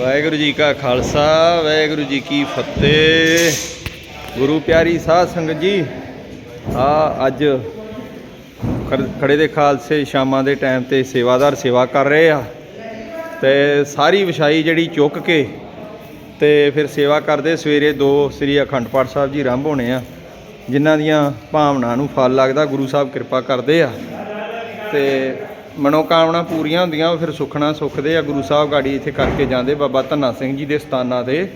ਵਾਹਿਗੁਰੂ ਜੀ ਕਾ ਖਾਲਸਾ, ਵਾਹਿਗੁਰੂ ਜੀ ਕੀ ਫਤਿਹ। ਗੁਰੂ ਪਿਆਰੀ ਸਾਧ ਸੰਗਤ ਜੀ, ਆ ਅੱਜ ਖੜ- ਖੜੇ ਦੇ ਖਾਲਸੇ ਸ਼ਾਮਾਂ ਦੇ ਟਾਈਮ ਤੇ ਸੇਵਾਦਾਰ ਸੇਵਾ ਕਰ ਰਹੇ ਆ। ਤੇ ਸਾਰੀ ਵਿਛਾਈ ਜਿਹੜੀ ਚੁੱਕ ਕੇ ਤੇ ਫਿਰ ਸੇਵਾ ਕਰਦੇ ਸਵੇਰੇ ਦੋ ਸ੍ਰੀ ਅਖੰਡ ਪਾਠ ਸਾਹਿਬ ਜੀ ਆਰੰਭ ਹੋਣੇ ਆ, ਜਿਨ੍ਹਾਂ ਦੀਆਂ ਭਾਵਨਾ ਨੂੰ ਫਲ ਲੱਗਦਾ, ਗੁਰੂ ਸਾਹਿਬ ਕਿਰਪਾ ਕਰਦੇ ਆ। ਤੇ ਮਨੋਕਾਮਨਾ ਪੂਰੀਆਂ ਹੁੰਦੀਆਂ, ਉਹ ਫਿਰ ਸੁਖਣਾ ਸੁਖਦੇ ਆ। ਗੁਰੂ ਸਾਹਿਬ ਗਾੜੀ ਇੱਥੇ ਕਰਕੇ ਜਾਂਦੇ, ਬਾਬਾ ਧੰਨਾ ਸਿੰਘ ਜੀ ਦੇ ਸਥਾਨਾਂ ਤੇ।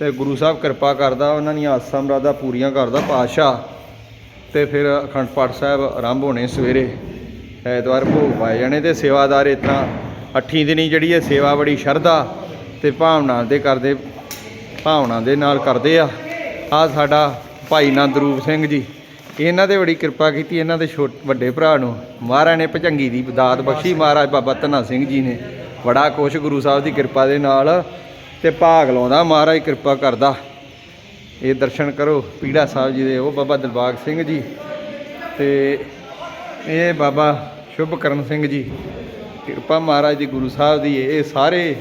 ਤੇ ਗੁਰੂ ਸਾਹਿਬ ਕਿਰਪਾ ਕਰਦਾ, ਉਹਨਾਂ ਦੀਆਂ ਆਸਾਂ ਮੁਰਾਦਾਂ ਪੂਰੀਆਂ ਕਰਦਾ ਪਾਤਸ਼ਾਹ। ਤੇ ਫਿਰ ਅਖੰਡ ਪਾਠ ਸਾਹਿਬ ਆਰੰਭ ਹੋਣੇ ਸਵੇਰੇ। ਐਤਵਾਰ ਭੋਗ ਪਾਏ ਜਾਣੇ ਤੇ ਸੇਵਾਦਾਰ ਇਸ ਤਰ੍ਹਾਂ ਅੱਠੀ ਦਿਨੀ ਜਿਹੜੀ ਹੈ ਸੇਵਾ ਬੜੀ ਸ਼ਰਧਾ ਤੇ ਭਾਵਨਾ ਦੇ ਕਰਦੇ, ਭਾਵਨਾ ਦੇ ਨਾਲ ਕਰਦੇ ਆ। ਆ ਸਾਡਾ ਭਾਈ ਨੰਦਰੂਪ ਸਿੰਘ ਜੀ। ਇਹਨਾਂ ਦੇ ਬੜੀ ਕਿਰਪਾ ਕੀਤੀ, ਇਹਨਾਂ ਦੇ ਛੋਟ, ਵੱਡੇ ਭਰਾ ਨੂੰ। ਮਹਾਰਾਜ ਨੇ ਭਜੰਗੀ ਦੀ ਦਾਤ ਬਖਸ਼ੀ। ਮਹਾਰਾਜ ਬਾਬਾ ਧੰਨਾ ਸਿੰਘ ਜੀ ਨੇ ਬੜਾ ਕੁਛ ਗੁਰੂ ਸਾਹਿਬ ਦੀ ਕਿਰਪਾ ਦੇ ਨਾਲ ਤੇ ਭਾਗ ਲਾਉਂਦਾ। ਮਹਾਰਾਜ ਕਿਰਪਾ ਕਰਦਾ। ਇਹ ਦਰਸ਼ਨ ਕਰੋ ਪੀੜਾ ਸਾਹਿਬ ਜੀ ਦੇ, ਉਹ ਬਾਬਾ ਦਿਲਬਾਗ ਸਿੰਘ ਜੀ ਤੇ ਇਹ ਬਾਬਾ ਸ਼ੁਭਕਰਨ ਸਿੰਘ ਜੀ। ਕਿਰਪਾ ਮਹਾਰਾਜ ਦੀ ਗੁਰੂ ਸਾਹਿਬ ਦੀ ਇਹ ਸਾਰੇ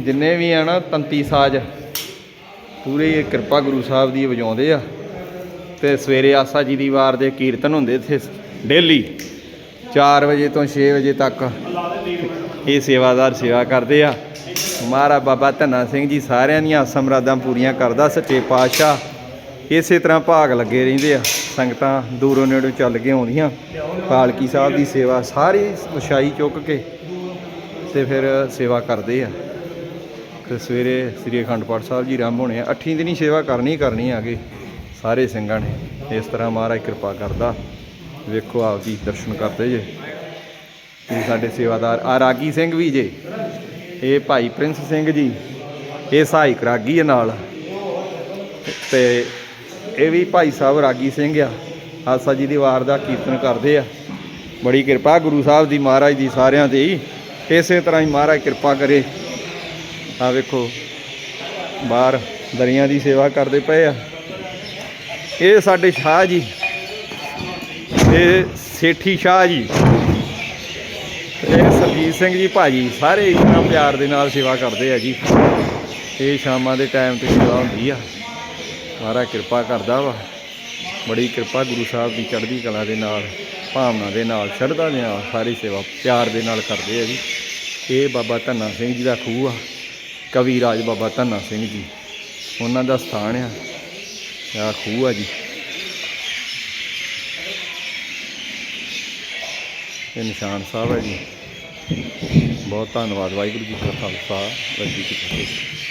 ਜਿੰਨੇ ਵੀ ਆ ਨਾ ਤੰਤੀ ਸਾਜ, ਪੂਰੇ ਇਹ ਕਿਰਪਾ ਗੁਰੂ ਸਾਹਿਬ ਦੀ ਵਜਾਉਂਦੇ ਆ। ਤੇ ਸਵੇਰੇ ਆਸਾ ਜੀ ਦੀ ਵਾਰ ਦੇ ਕੀਰਤਨ ਹੁੰਦੇ ਇੱਥੇ ਡੇਲੀ 4 ਵਜੇ ਤੋਂ 6 ਵਜੇ ਤੱਕ। ਇਹ ਸੇਵਾਦਾਰ ਸੇਵਾ ਕਰਦੇ ਆ। ਮਹਾਰਾਜ ਬਾਬਾ ਧੰਨਾ ਸਿੰਘ ਜੀ ਸਾਰਿਆਂ ਦੀਆਂ ਸਮਰਾਦਾਂ ਪੂਰੀਆਂ ਕਰਦਾ, ਸੱਚੇ ਪਾਤਸ਼ਾਹ। ਇਸੇ ਤਰ੍ਹਾਂ ਭਾਗ ਲੱਗੇ ਰਹਿੰਦੇ ਆ। ਸੰਗਤਾਂ ਦੂਰੋਂ ਨੇੜੋਂ ਚੱਲ ਕੇ ਆਉਂਦੀਆਂ। ਪਾਲਕੀ ਸਾਹਿਬ ਦੀ ਸੇਵਾ ਸਾਰੀ ਉਛਾਈ ਚੁੱਕ ਕੇ ਤੇ ਫਿਰ ਸੇਵਾ ਕਰਦੇ ਆ। ਤੇ ਸਵੇਰੇ ਸ੍ਰੀ ਅਖੰਡ ਪਾਠ ਸਾਹਿਬ ਜੀ ਆਰੰਭ ਹੋਣੇ ਆ। ਅੱਠੀਂ ਦਿਨੀ ਸੇਵਾ ਕਰਨੀ ਕਰਨੀ ਆ ਅਗੇ। ਸਾਰੇ ਸਿੰਘਾਂ ਨੇ ਇਸ ਤਰ੍ਹਾਂ ਮਹਾਰਾਜ ਕਿਰਪਾ ਕਰਦਾ। ਵੇਖੋ ਆਪ ਜੀ ਦਰਸ਼ਨ ਕਰਦੇ ਜੇ। ਇਹ ਸਾਡੇ ਸੇਵਾਦਾਰ ਆ ਰਾਗੀ ਸਿੰਘ ਵੀ ਜੇ। ਇਹ ਭਾਈ ਪ੍ਰਿੰਸ ਸਿੰਘ ਜੀ, ਇਹ ਸਹਾਇਕ ਰਾਗੀ ਹੈ ਨਾਲ। ਤੇ ਇਹ ਵੀ ਭਾਈ ਸਾਹਿਬ ਰਾਗੀ ਸਿੰਘ ਆ। ਆਸਾ ਜੀ ਦੀ ਵਾਰ ਦਾ ਕੀਰਤਨ ਕਰਦੇ ਆ। ਬੜੀ ਕਿਰਪਾ ਗੁਰੂ ਸਾਹਿਬ ਦੀ ਮਹਾਰਾਜ ਦੀ ਸਾਰਿਆਂ ਤੇ ਹੀ ਇਸੇ ਤਰ੍ਹਾਂ ਹੀ ਮਹਾਰਾਜ ਕਿਰਪਾ ਕਰੇ। ਆ ਵੇਖੋ, ਬਾਹਰ ਦਰੀਆਂ ਦੀ ਸੇਵਾ ਕਰਦੇ ਪਏ ਆ। ਇਹ ਸਾਡੇ ਸ਼ਾਹ ਜੀ ਇਹ ਸੇਠੀ ਸ਼ਾਹ ਜੀ ਇਹ ਸਰਜੀਤ ਸਿੰਘ ਜੀ ਭਾਜੀ, ਸਾਰੇ ਇਤਨਾ ਪਿਆਰ ਦੇ ਨਾਲ ਸੇਵਾ ਕਰਦੇ ਆ ਜੀ। ਇਹ ਸ਼ਾਮਾਂ ਦੇ ਟਾਈਮ ਤੇ ਸੇਵਾ ਹੁੰਦੀ ਆ। ਮਹਾਰਾਜ ਕਿਰਪਾ ਕਰਦਾ ਵਾ। ਬੜੀ ਕਿਰਪਾ ਗੁਰੂ ਸਾਹਿਬ ਦੀ ਚੜ੍ਹਦੀ ਕਲਾ ਦੇ ਨਾਲ, ਭਾਵਨਾ ਦੇ ਨਾਲ, ਸ਼ਰਧਾ ਦੇ ਨਾਲ ਸਾਰੀ ਸੇਵਾ ਪਿਆਰ ਦੇ ਨਾਲ ਕਰਦੇ ਆ ਜੀ। ਇਹ ਬਾਬਾ ਧੰਨਾ ਸਿੰਘ ਜੀ ਦਾ ਖੂਹ ਆ। ਕਵੀ ਰਾਜ ਬਾਬਾ ਧੰਨਾ ਸਿੰਘ ਜੀ। ਉਹਨਾਂ ਦਾ ਸਥਾਨ ਆ। ਆ ਖੂਹ ਆ ਜੀ ਇਹ ਨਿਸ਼ਾਨ ਸਾਹਿਬ ਹੈ ਜੀ। ਬਹੁਤ ਧੰਨਵਾਦ, ਵਾਹਿਗੁਰੂ ਜੀ ਕਾ ਖਾਲਸਾ, ਵਾਹਿਗੁਰੂ ਜੀ ਕੀ ਫਤਿਹ।